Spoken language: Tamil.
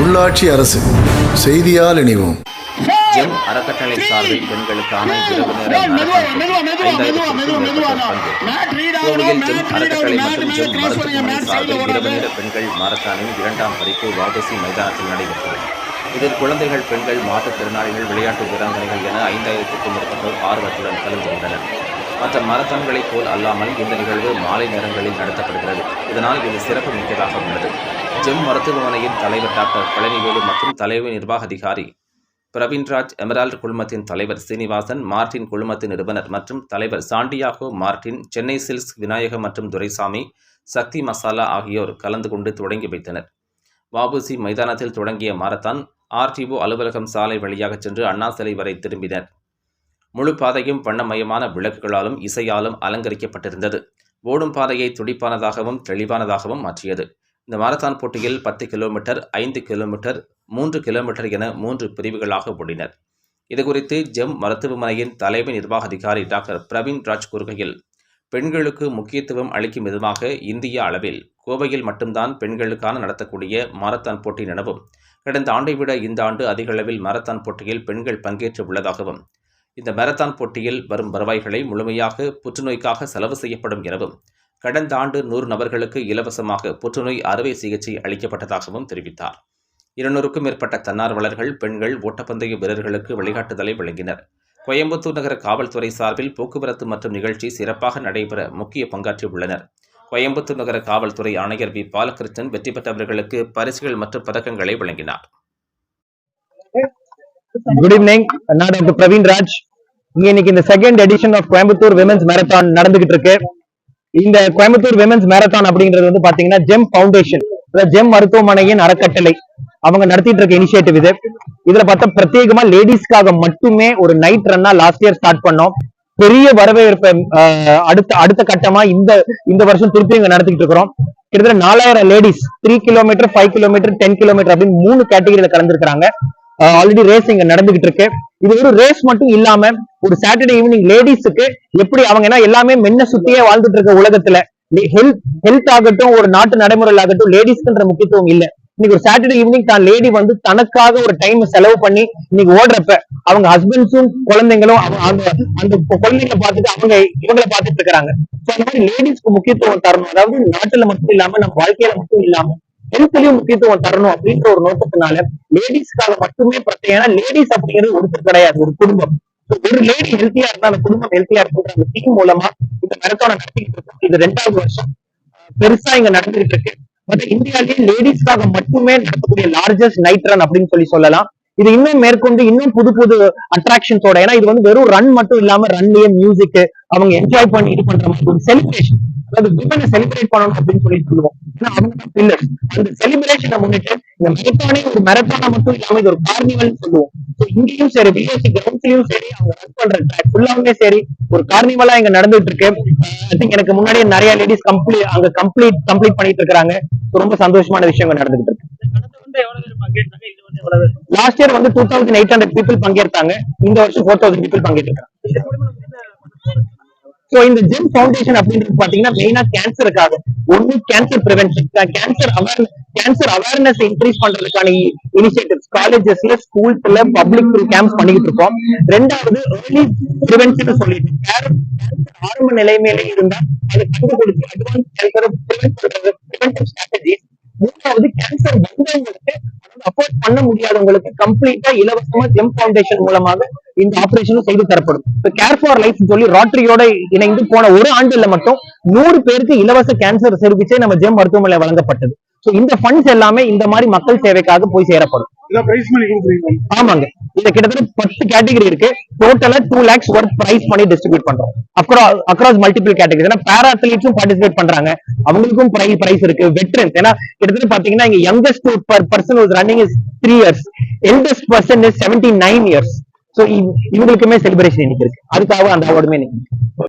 உள்ளாட்சி அரசு செய்தியால் இணைவோம் ஜெம் அறக்கட்டளை சார்பில் பெண்களுக்கான இரவு நேர மரத்தான் போட்டி. ஐந்தாயிரத்திற்கும் மேற்பட்டோர் பங்கேற்பு. கோவையில் ஜெம் அறக்கட்டளை மற்றும் ஜெம் மருத்துவமனை சார்பில் இரவு நேர பெண்கள் மாரத்தானின் இரண்டாம் பதிப்பு வாபசி மைதானத்தில் நடைபெற்றது இதில் குழந்தைகள் பெண்கள் மாற்றுத்திறனாளிகள் விளையாட்டு வீராங்கனைகள் என ஐந்தாயிரத்திற்கும் மேற்பட்டோர் ஆர்வத்துடன் கலந்து கொண்டனர் மற்ற மரத்தான்களைப் போல் அல்லாமல் இந்த நிகழ்வு மாலை நேரங்களில் நடத்தப்படுகிறது. இதனால் இது சிறப்பு மிக்கதாக உள்ளது. ஜெம் மருத்துவமனையின் தலைவர் டாக்டர் பழனிவேலு மற்றும் தலைமை நிர்வாக அதிகாரி பிரவீன்ராஜ் எமரால்டு குழுமத்தின் தலைவர் சீனிவாசன் மார்டின் குழுமத்தின் நிறுவனர் மற்றும் தலைவர் Santiago Martin Chennai Silks Vinayagam மற்றும் துரைசாமி சக்தி மசாலா ஆகியோர் கலந்து கொண்டு தொடங்கி வைத்தனர். வாபுசி மைதானத்தில் தொடங்கிய மாரத்தான் ஆர்டிஓ அலுவலகம் சாலை வழியாக சென்று அண்ணா சிலை வரை திரும்பினர். முழு பாதையும் வண்ணமயமான விளக்குகளாலும் இசையாலும் அலங்கரிக்கப்பட்டிருந்தது. ஓடும் பாதையை துடிப்பானதாகவும் தெளிவானதாகவும் மாற்றியது. இந்த மாரத்தான் போட்டியில் பத்து கிலோமீட்டர் ஐந்து கிலோமீட்டர் மூன்று கிலோமீட்டர் என மூன்று பிரிவுகளாக ஓடினர். இதுகுறித்து ஜெம் மருத்துவமனையின் தலைமை நிர்வாக அதிகாரி டாக்டர் பிரவீன் ராஜ் கூறுகையில் பெண்களுக்கு முக்கியத்துவம் அளிக்கும் விதமாக இந்திய அளவில் கோவையில் மட்டும்தான் பெண்களுக்கான நடத்தக்கூடிய மாரத்தான் போட்டி எனவும் கடந்த ஆண்டை விட இந்த ஆண்டு அதிக அளவில் மாரத்தான் போட்டியில் பெண்கள் பங்கேற்று உள்ளதாகவும் இந்த மாரத்தான் போட்டியில் வரும் வருவாய்களை முழுமையாக புற்றுநோய்க்காக செலவு செய்யப்படும் எனவும் கடந்த ஆண்டு நூறு நபர்களுக்கு இலவசமாக புற்றுநோய் அறுவை சிகிச்சை அளிக்கப்பட்டதாகவும் தெரிவித்தார். இருநூறுக்கும் மேற்பட்ட தன்னார்வலர்கள் பெண்கள் ஓட்டப்பந்தய வீரர்களுக்கு வழிகாட்டுதலை வழங்கினர். கோயம்புத்தூர் நகர காவல்துறை சார்பில் போக்குவரத்து மற்றும் நிகழ்ச்சி சிறப்பாக நடைபெற முக்கிய பங்காற்றியுள்ளனர். கோயம்புத்தூர் நகர காவல்துறை ஆணையர் வி. பாலகிருஷ்ணன் வெற்றி பெற்றவர்களுக்கு பரிசுகள் மற்றும் பதக்கங்களை வழங்கினார். குட் ஈவினிங் நான் டாக்டர் பிரவீன் ராஜ். இங்க இன்னைக்கு இந்த second edition of Coimbatore women's marathon நடந்துகிட்டு இருக்கு. இந்த கோயம்புத்தூர் விமென்ஸ் மேரத்தான் அப்படிங்கிறது வந்து பாத்தீங்கன்னா ஜெம் பவுண்டேஷன் ஜெம் மருத்துவமனையின் அறக்கட்டளை. அவங்க நடத்திட்டு இருக்க இனிஷியேட்டிவ் இது. இதுல பார்த்தா பிரத்யேகமா லேடிஸ்க்காக மட்டுமே ஒரு நைட் ரன்னா லாஸ்ட் இயர் ஸ்டார்ட் பண்ணோம். பெரிய வரவேற்பை ஆஹ், அடுத்த அடுத்த கட்டமா இந்த இந்த வருஷம் திருப்பி இங்க நடத்திட்டு இருக்கிறோம். கிட்டத்தட்ட நாலாயிரம் ladies three kilometre five kilometre ten kilometre அப்படின்னு மூணு கேட்டகரியில கலந்துருக்காங்க ஆல்ரெடி ரேஸ் இங்க நடந்துகிட்டு இருக்கு. இது ஒரு ரேஸ் மட்டும் இல்லாம ஒரு சாட்டர்டே ஈவினிங் லேடிஸுக்கு எப்படி அவங்க எல்லாமே மென்ன சுத்தியே வாழ்ந்துட்டு இருக்க உலகத்துல. ஹெல்த் ஹெல்த் ஆகட்டும் ஒரு நாட்டு நடைமுறையில் ஆகட்டும் லேடிஸ்க்குன்ற முக்கியத்துவம் இல்ல. இன்னைக்கு ஒரு சாட்டர்டே ஈவினிங் தான் லேடி வந்து தனக்காக ஒரு டைம் செலவு பண்ணி இன்னைக்கு ஓடுறப்ப அவங்க ஹஸ்பண்ட்ஸும் குழந்தைங்களும் அந்த அந்த குழந்தைங்களை பார்த்துட்டு அவங்க இவங்களை பார்த்துட்டு இருக்கிறாங்க. அந்த மாதிரி லேடிஸ்க்கு முக்கியத்துவம் தரணும். அதாவது நாட்டுல மட்டும் இல்லாம நம்ம வாழ்க்கையில மட்டும் இல்லாம ஹெல்த்லயும் முக்கியத்துவம் தரணும் அப்படின்ற ஒரு நோக்கத்தினால லேடிஸ்க்காக மட்டுமே பிரச்சனை. ஏன்னா லேடிஸ் அப்படிங்கிறது ஒருத்தர் கிடையாது ஒரு குடும்பம். ஒரு லேடி ஹெல்த்தியா இருந்தா அந்த குடும்பம் ஹெல்த்தியா இருக்கும் அந்த டீம் மூலமா இந்த மெரத்தான நடத்திட்டு இருக்கோம். இது ரெண்டாவது வருஷம். பெருசா இங்க நடந்துட்டு இருக்கு. பட் இந்தியாலேயே லேடிஸ்க்காக மட்டுமே நடத்தக்கூடிய லார்ஜஸ்ட் நைட் ரன் அப்படின்னு சொல்லி சொல்லலாம். இது இன்னும் மேற்கொண்டு இன்னும் புது புது அட்ராக்ஷன்ஸோட ஏன்னா இது வந்து வெறும் ரன் மட்டும் இல்லாம ரன்லயே மியூசிக் அவங்க என்ஜாய் பண்ணி இது பண்ற மாதிரி ஒரு செலிப்ரேஷன் அதாவது குபனை செலிப்ரேட் பண்ணணும் அப்படின்னு சொல்லி சொல்லுவோம். ஏன்னா அவங்க தான் பில்லர்ஸ் அந்த செலிப்ரேஷனை முன்னிட்டு இந்த மைத்தானே ஒரு மெரத்தானா மட்டும் இல்லாம இது ஒரு கார்னிவல் சொல்லுவோம். இங்கேயும் சரி பிஎஸ்சி கிரவுண்ட்ஸ்லயும் சரி அவங்க ரன் பண்ற ட்ராக் ஃபுல்லாவுமே சரி ஒரு கார்னிவலா இங்க நடந்துட்டு இருக்கு ஐ திங்க் எனக்கு முன்னாடியே நிறைய லேடிஸ் கம்ப்ளீட் அங்க கம்ப்ளீட் கம்ப்ளீட் பண்ணிட்டு இருக்காங்க ரொம்ப சந்தோஷமான விஷயம் இங்க நடந்துகிட்டு இருக்கு. லாஸ்ட் இயர் வந்து two thousand eight hundred people பங்கேற்றாங்க. இந்த வருஷம் ஃபோர் தௌசண்ட் பீப்புள் பங்கேற்றாங்க சோ இந்த ஜெம் ஃபவுண்டேஷன் அப்படின்றது பாத்தீங்கன்னா மெயினா கேன்சருக்காக ஒண்ணு cancer prevention cancer awareness cancer awareness increase பண்றதுக்கான இனிஷியேட்டிவ்ஸ் காலேஜஸ்ல ஸ்கூல்ஸ்ல பப்ளிக் கேம்ப்ஸ் பண்ணிட்டு இருக்கோம். ரெண்டாவது ஏர்லி பிரிவென்ஷன் சொல்லிட்டு. ஆரம்ப நிலைமையில இருந்தா அதை கண்டுபிடிச்சு அட்வான்ஸ் கேன்சர் பிரிவென்ட் பண்றது ஸ்ட்ராட்டஜிஸ் மூணாவது கேன்சர் வந்தவங்களுக்கு அஃபோர்ட் பண்ண முடியாதவங்களுக்கு கம்ப்ளீட்டா இலவசமா ஜெம் ஃபவுண்டேஷன் மூலமாக இந்த ஆபரேஷனும் செய்து தரப்படும். இப்ப கேர் ஃபார் லைஃப் சொல்லி ராட்டரியோட இணைந்து போன ஒரு ஆண்டுல மட்டும் நூறு பேருக்கு இலவச கேன்சர் சிகிச்சை நம்ம ஜெம் மருத்துவமனை வழங்கப்பட்டது. சோ இந்த ஃபண்ட்ஸ் எல்லாமே இந்த மாதிரி மக்கள் சேவைக்காக போய் சேரப்படும். ஆமாங்க. இது கிட்டத்தட்ட பத்து கேட்டகரி இருக்கு. டோட்டலா டூ லேக்ஸ் ஒர்க் பிரைஸ் பண்ணி டிஸ்ட்ரிபியூட் பண்றோம். அக்ராஸ் மல்டிபிள் கேட்டகரி ஏன்னா பேரா அத்லீட்ஸும் பார்ட்டிசிபேட் பண்றாங்க. அவங்களுக்கும் பிரைஸ் பிரைஸ் இருக்கு. வெட்டரன்ஸ் ஏன்னா கிட்டத்தட்ட பாத்தீங்கன்னா இங்க youngest person running is three years eldest person is seventy nine years so இவங்களுக்குமே celebration இன்னைக்கு இருக்கு. அதுக்காக அந்த அவார்டுமே இன்னைக்கு